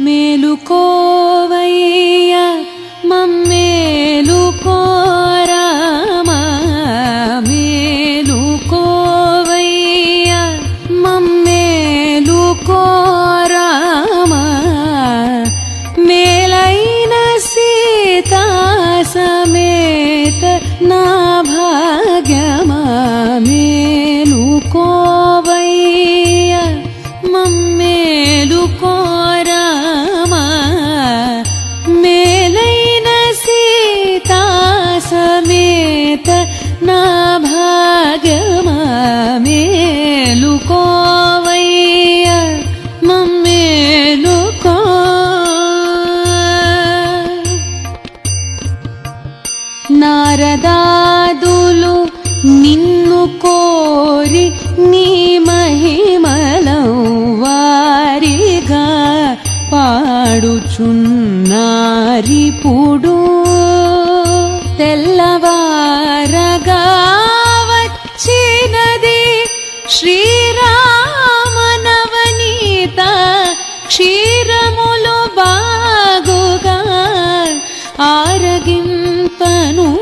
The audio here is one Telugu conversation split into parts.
మేలుకో నారదాదులు నిన్ను కోరి నీ మహిమలం వారిగా పాడుచున్నారిపుడు తెల్లవారగా వచ్చినది శ్రీరామనవనీత క్షీరములు బాగుగా ఆరగిం 愤怒。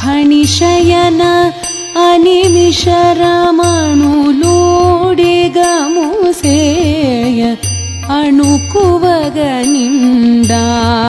फणिशयन अनिमिषरमणुलोडिगमुसेय रमणु